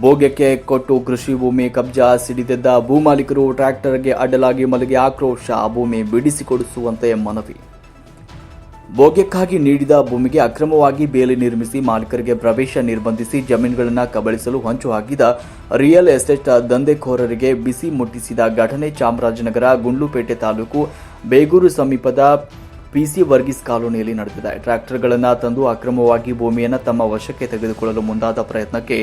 ಭೋಗ್ಯಕ್ಕೆ ಕೊಟ್ಟು ಕೃಷಿ ಭೂಮಿ ಕಬ್ಜಾ ಸಿಡಿದಿದ್ದ ಭೂಮಾಲೀಕರು ಟ್ರ್ಯಾಕ್ಟರ್ಗೆ ಅಡ್ಡಲಾಗಿ ಮಲಗಿ ಆಕ್ರೋಶ, ಭೂಮಿ ಬಿಡಿಸಿಕೊಡಿಸುವಂತೆ ಮನವಿ. ಭೋಗ್ಯಕ್ಕಾಗಿ ನೀಡಿದ ಭೂಮಿಗೆ ಅಕ್ರಮವಾಗಿ ಬೇಲಿ ನಿರ್ಮಿಸಿ ಮಾಲೀಕರಿಗೆ ಪ್ರವೇಶ ನಿರ್ಬಂಧಿಸಿ ಜಮೀನುಗಳನ್ನು ಕಬಳಿಸಲು ಹೊಂಚು ಹಾಕಿದ ರಿಯಲ್ ಎಸ್ಟೇಟ್ ದಂಧೆಕೋರರಿಗೆ ಬಿಸಿ ಮುಟ್ಟಿಸಿದ ಘಟನೆ ಚಾಮರಾಜನಗರ, ಗುಂಡ್ಲುಪೇಟೆ ತಾಲೂಕು ಬೇಗೂರು ಸಮೀಪದ ಪಿಸಿ ವರ್ಗೀಸ್ ಕಾಲೋನಿಯಲ್ಲಿ ನಡೆದಿದೆ. ಟ್ರ್ಯಾಕ್ಟರ್ಗಳನ್ನು ತಂದು ಅಕ್ರಮವಾಗಿ ಭೂಮಿಯನ್ನು ತಮ್ಮ ವಶಕ್ಕೆ ತೆಗೆದುಕೊಳ್ಳಲು ಮುಂದಾದ ಪ್ರಯತ್ನಕ್ಕೆ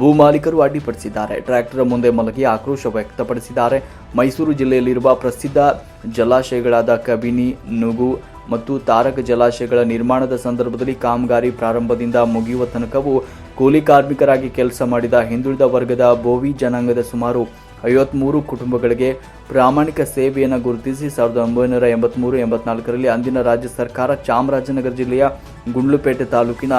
ಭೂಮಾಲೀಕರು ಅಡ್ಡಿಪಡಿಸಿದ್ದಾರೆ. ಟ್ರ್ಯಾಕ್ಟರ್ ಮುಂದೆ ಮಲಗಿ ಆಕ್ರೋಶ ವ್ಯಕ್ತಪಡಿಸಿದ್ದಾರೆ. ಮೈಸೂರು ಜಿಲ್ಲೆಯಲ್ಲಿರುವ ಪ್ರಸಿದ್ಧ ಜಲಾಶಯಗಳಾದ ಕಬಿನಿ, ನುಗು ಮತ್ತು ತಾರಕ ಜಲಾಶಯಗಳ ನಿರ್ಮಾಣದ ಸಂದರ್ಭದಲ್ಲಿ ಕಾಮಗಾರಿ ಪ್ರಾರಂಭದಿಂದ ಮುಗಿಯುವ ತನಕವೂ ಕೂಲಿ ಕಾರ್ಮಿಕರಾಗಿ ಕೆಲಸ ಮಾಡಿದ ಹಿಂದುಳಿದ ವರ್ಗದ ಬೋವಿ ಜನಾಂಗದ ಸುಮಾರು ಐವತ್ಮೂರು ಕುಟುಂಬಗಳಿಗೆ ಪ್ರಾಮಾಣಿಕ ಸೇವೆಯನ್ನು ಗುರುತಿಸಿ ಸಾವಿರದ ಒಂಬೈನೂರ ಎಂಬತ್ಮೂರು, ಎಂಬತ್ನಾಲ್ಕರಲ್ಲಿ ಅಂದಿನ ರಾಜ್ಯ ಸರ್ಕಾರ ಚಾಮರಾಜನಗರ ಜಿಲ್ಲೆಯ ಗುಂಡ್ಲುಪೇಟೆ ತಾಲೂಕಿನ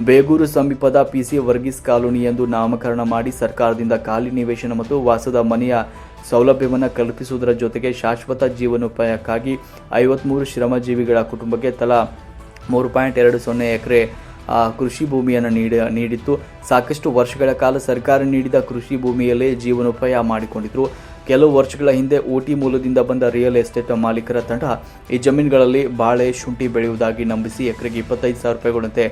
ಬೇಗೂರು ಸಮೀಪದ ಪಿಸಿ ವರ್ಗೀಸ್ ಕಾಲೋನಿ ಎಂದು ನಾಮಕರಣ ಮಾಡಿ ಸರ್ಕಾರದಿಂದ ಖಾಲಿ ನಿವೇಶನ ಮತ್ತು ವಾಸದ ಮನೆಯ ಸೌಲಭ್ಯವನ್ನು ಕಲ್ಪಿಸುವುದರ ಜೊತೆಗೆ ಶಾಶ್ವತ ಜೀವನೋಪಾಯಕ್ಕಾಗಿ ಐವತ್ಮೂರು ಶ್ರಮಜೀವಿಗಳ ಕುಟುಂಬಕ್ಕೆ ತಲಾ ಮೂರು ಪಾಯಿಂಟ್ ಎರಡು ಸೊನ್ನೆ ಎಕರೆ ಕೃಷಿ ಭೂಮಿಯನ್ನು ನೀಡ, ನೀಡಿತ್ತು. ಸಾಕಷ್ಟು ವರ್ಷಗಳ ಕಾಲ ಸರ್ಕಾರ ನೀಡಿದ ಕೃಷಿ ಭೂಮಿಯಲ್ಲೇ ಜೀವನೋಪಾಯ ಮಾಡಿಕೊಂಡಿದ್ರು. ಕೆಲವು ವರ್ಷಗಳ ಹಿಂದೆ ಓಟಿ ಮೂಲದಿಂದ ಬಂದ ರಿಯಲ್ ಎಸ್ಟೇಟ್ ಮಾಲೀಕರ ತಂಡ ಈ ಜಮೀನುಗಳಲ್ಲಿ ಬಾಳೆ, ಶುಂಠಿ ಬೆಳೆಯುವುದಾಗಿ ನಂಬಿಸಿ ಎಕರೆಗೆ ಇಪ್ಪತ್ತೈದು ಸಾವಿರ ರೂಪಾಯಿಗಳಂತೆ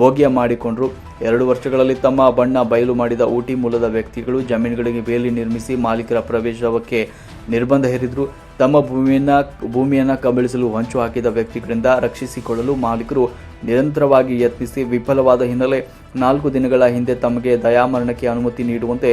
ಭೋಗ್ಯ ಮಾಡಿಕೊಂಡ್ರು. ಎರಡು ವರ್ಷಗಳಲ್ಲಿ ತಮ್ಮ ಬಣ್ಣ ಬಯಲು ಮಾಡಿದ ಊಟಿ ಮೂಲದ ವ್ಯಕ್ತಿಗಳು ಜಮೀನುಗಳಿಗೆ ಬೇಲಿ ನಿರ್ಮಿಸಿ ಮಾಲೀಕರ ಪ್ರವೇಶಕ್ಕೆ ನಿರ್ಬಂಧ ಹೇರಿದ್ರು. ತಮ್ಮ ಭೂಮಿಯನ್ನ ಭೂಮಿಯನ್ನ ಕಬಳಿಸಲು ಹೊಂಚು ಹಾಕಿದ ವ್ಯಕ್ತಿಗಳಿಂದ ರಕ್ಷಿಸಿಕೊಳ್ಳಲು ಮಾಲೀಕರು ನಿರಂತರವಾಗಿ ಯತ್ನಿಸಿ ವಿಫಲವಾದ ಹಿನ್ನೆಲೆ ನಾಲ್ಕು ದಿನಗಳ ಹಿಂದೆ ತಮಗೆ ದಯಾಮರಣಕ್ಕೆ ಅನುಮತಿ ನೀಡುವಂತೆ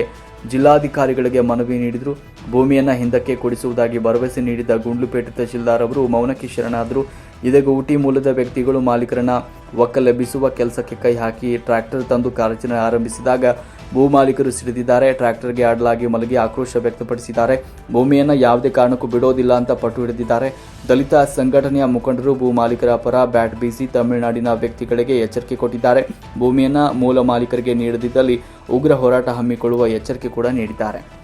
ಜಿಲ್ಲಾಧಿಕಾರಿಗಳಿಗೆ ಮನವಿ ನೀಡಿದರು. ಭೂಮಿಯನ್ನು ಹಿಂದಕ್ಕೆ ಕೊಡಿಸುವುದಾಗಿ ಭರವಸೆ ನೀಡಿದ ಗುಂಡ್ಲುಪೇಟೆ ತಹಶೀಲ್ದಾರ್ ಅವರು ಮೌನಕ್ಕೆ ಶರಣಾದರು. ಇದೀಗ ಊಟಿ ಮೂಲದ ವ್ಯಕ್ತಿಗಳು ಮಾಲೀಕರನ್ನ ಒಕ್ಕಲೆಬ್ಬಿಸುವ ಕೆಲಸಕ್ಕೆ ಕೈ ಹಾಕಿ ಟ್ರ್ಯಾಕ್ಟರ್ ತಂದು ಕಾರ್ಯಾಚರಣೆ ಆರಂಭಿಸಿದಾಗ ಭೂ ಮಾಲೀಕರು ಸಿಡಿದಿದ್ದಾರೆ. ಟ್ರ್ಯಾಕ್ಟರ್ಗೆ ಅಡಲಾಗಿ ಮಲಗಿ ಆಕ್ರೋಶ ವ್ಯಕ್ತಪಡಿಸಿದ್ದಾರೆ. ಭೂಮಿಯನ್ನು ಯಾವುದೇ ಕಾರಣಕ್ಕೂ ಬಿಡೋದಿಲ್ಲ ಅಂತ ಪಟ್ಟು ಹಿಡಿದಿದ್ದಾರೆ. ದಲಿತ ಸಂಘಟನೆಯ ಮುಖಂಡರು ಭೂ ಮಾಲೀಕರ ಪರ ಬ್ಯಾಟ್ ಬೀಸಿ ತಮಿಳುನಾಡಿನ ವ್ಯಕ್ತಿಗಳಿಗೆ ಎಚ್ಚರಿಕೆ ಕೊಟ್ಟಿದ್ದಾರೆ. ಭೂಮಿಯನ್ನು ಮೂಲ ಮಾಲೀಕರಿಗೆ ನೀಡದಿದ್ದಲ್ಲಿ ಉಗ್ರ ಹೋರಾಟ ಹಮ್ಮಿಕೊಳ್ಳುವ ಎಚ್ಚರಿಕೆ ಕೂಡ ನೀಡಿದ್ದಾರೆ.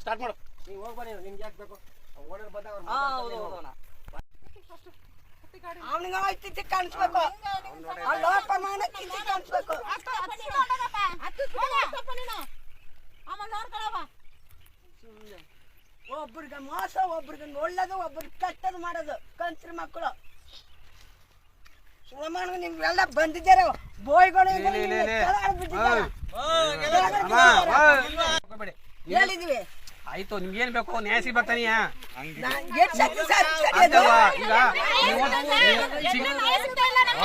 ಸ್ಟಾರ್ಟ್ ಮಾಡು ನೀವು ಹೋಗ್ಬನ್ನಿ ನಿಮ್ಗೆ ಯಾಕೆ ಬೇಕು ಓಡರ್ ಅವನಿಗೆ ತಿಚ್ಚಿ ಕಾಣಿಸ್ಬೇಕು ಕಾಣಿಸ್ಬೇಕು ಒಬ್ರಿಗೆ ಮೋಸ ಒಬ್ರಿಗೆ ಒಳ್ಳೇದು ಒಬ್ರಿಗೆ ಕೆಟ್ಟದು ಮಾಡೋದು. ಕಂತ್ರಿ ಮಕ್ಕಳು ಸುಳಮಾನ ನಿಮ್ಗೆಲ್ಲ ಬಂದಿದ್ದಾರೆ. ಬೋಯ್ಗಳು ಹೇಳಿದ್ವಿ. ಆಯ್ತು ನಿಮ್ಗೆ ಏನ್ ಬೇಕು ನ್ಯಾಯ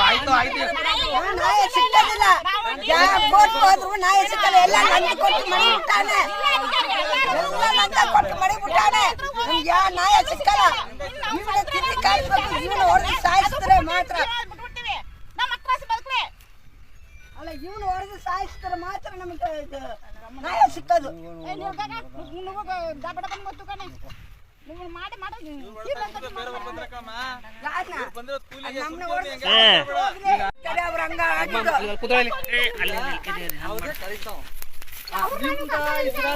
ಆಯ್ತು ಆಯ್ತು ಯಾವ ಹೋದ್ರು ನಾಯ ಸಿಕ್ಕಲ್ಲ ಎಲ್ಲ ನಂದು ಕೊಟ್ಟು ಮಡಿ ಬಿಟ್ಟಾನೆ. ಎಲ್ಲ ನಂದ ಕೊಟ್ಟು ಮಡಿ ಬಿಟ್ಟಾನೆ. ನಮ್ಗೆ ಯಾವ ನಾಯ ಸಿಕ್ಕಲ್ಲ. ಇವನ ತಿಂದು ಕಾಯಿಸ್ಬೇಕು ಇವನ ಹೊಡೆದು ಸಾಯಿಸಿದ್ರೆ ಮಾತ್ರ. ಅಲ್ಲ ಇವನು ಹೊಡೆದು ಸಾಯಿಸಿದ್ರೆ ಮಾತ್ರ ನಮಗೆ ನಾಯ ಸಿಕ್ಕದು. ಮಾಡಿ ಮಾಡಿ. ಯಾರ್ನ? ನಮ್ನ ಹೊಡ್ದು ಹೋಗ್ಲಿ. ಕಡೆ ಅವ್ರ ಹಂಗ ಆಗಿದ್ದು.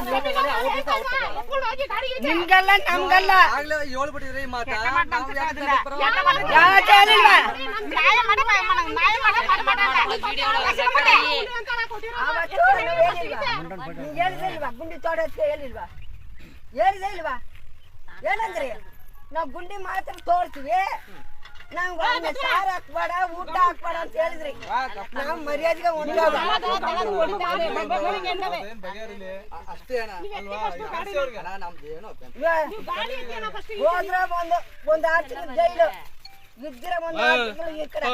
ಕೂತ್ಕೊಳ್ಳಿ ನಿಮ್ಗಲ್ಲ ನಮ್ಗಲ್ಲ ಆಗ್ಲೇ ಹೇಳ್ಬಿಟ್ಟಿದ್ರಿ ಈ ಮಾತ ಯಾಕೆ ಹೇಳಿಲ್ವಾ ಅವತ್ತು ನೀವ್ ಹೇಳಿಲ್ವಾ? ನೀವ್ ಹೇಳಿದೆ ಇಲ್ವಾ ಗುಂಡಿ ತೋಡಕ್ಕೆ ಹೇಳಿಲ್ವಾ ಹೇಳಿದೆ ಇಲ್ವಾ ಏನಂದ್ರಿ ನಾವ್ ಗುಂಡಿ ಮಾತ್ರ ತೋಡ್ತೀವಿ ನಾವ್ ಒಮ್ಮೆ ಸಾರು ಹಾಕ್ಬೇಡ ಊಟ ಹಾಕ್ಬೇಡ ಅಂತ ಹೇಳಿದ್ರಿ ನಾವು ಮರ್ಯಾದೆಗೆ ಒಂದು ಹೋದ್ರ ಒಂದು ಒಂದ್ ಆರು ತಿಂಗಳು ಜೈಲು ಇದ್ರೆ ಒಂದ್ ಆರು ತಿಂಗಳು ಈ ಕಡೆ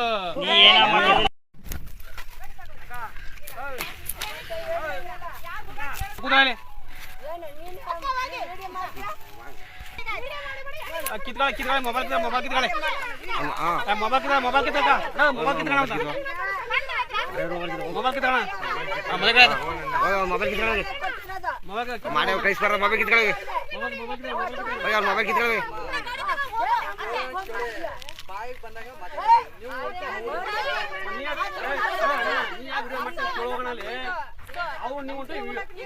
ಏನು ನೀನು ಕಿತ್ಕೊಳ್ಳಿ ಕಿತ್ಕೊಳ್ಳಿ ಮೊಬೈಲ್ ಮೊಬೈಲ್ ಕಿತ್ಕೊಳ್ಳಿ. ಮೊಬೈಲ್ ಕಿತ್ಕೊಳ್ಳಿ ಮೊಬೈಲ್ ಕಿತ್ತಕ್ಕ ಮೊಬೈಲ್ ಕಿತ್ಕೊಳ್ಳ ಅಂತ ಮೊಬೈಲ್ ಕಿತ್ಕೊಳ್ಳ ಮೊಬೈಲ್ ಕಿತ್ಕೊಳ್ಳಿ. ಮೊಬೈಲ್ ಮಾಡಿ ಕಳಿಸ್ಬಾರ ಮೊಬೈಲ್ ಕಿತ್ಕೊಳ್ಳಿ. ಮೊಬೈಲ್ ಮೊಬೈಲ್ ಮೊಬೈಲ್ ಕಿತ್ಕೊಳ್ಳಿ.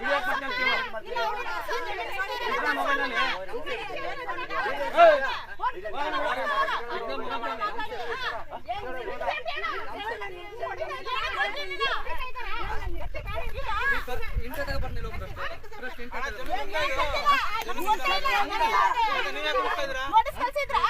ಮಾತಾಡ್ತೀವಿ. ನೀವು ನೀ ನೋಟಿಸ್ ಕಳ್ಸಿದ್ರಾ?